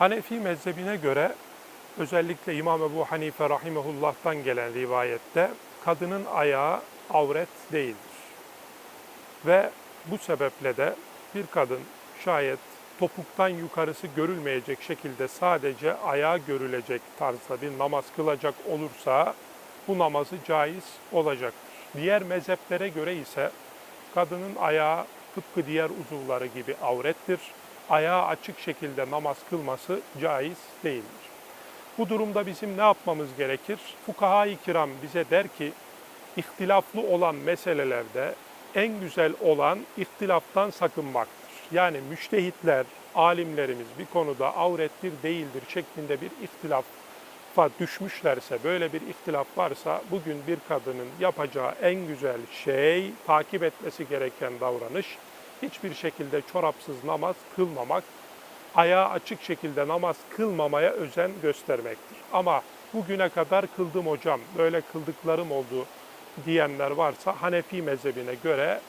Hanefi mezhebine göre özellikle İmam Ebu Hanife rahimehullah'tan gelen rivayette kadının ayağı avret değildir. Ve bu sebeple de bir kadın şayet topuktan yukarısı görülmeyecek şekilde sadece ayağı görülecek tarzda bir namaz kılacak olursa bu namazı caiz olacaktır. Diğer mezheplere göre ise kadının ayağı tıpkı diğer uzuvları gibi avrettir. Ayağı açık şekilde namaz kılması caiz değildir. Bu durumda bizim ne yapmamız gerekir? Fukaha-i kiram bize der ki, ihtilaflı olan meselelerde en güzel olan ihtilaftan sakınmaktır. Yani müştehitler, alimlerimiz bir konuda avrettir değildir şeklinde bir ihtilafa düşmüşlerse, böyle bir ihtilaf varsa bugün bir kadının yapacağı en güzel şey, takip etmesi gereken davranış, hiçbir şekilde çorapsız namaz kılmamak, ayağı açık şekilde namaz kılmamaya özen göstermektir. Ama bugüne kadar kıldım hocam, böyle kıldıklarım oldu diyenler varsa Hanefi mezhebine göre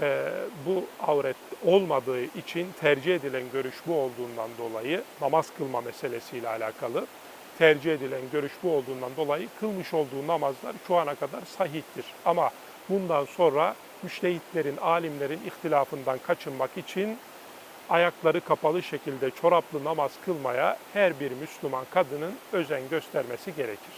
e, bu avret olmadığı için tercih edilen görüş bu olduğundan dolayı namaz kılma meselesiyle alakalı tercih edilen görüş bu olduğundan dolayı kılmış olduğu namazlar şu ana kadar sahihtir. Ama bundan sonra müştehitlerin, alimlerin ihtilafından kaçınmak için ayakları kapalı şekilde çoraplı namaz kılmaya her bir Müslüman kadının özen göstermesi gerekir.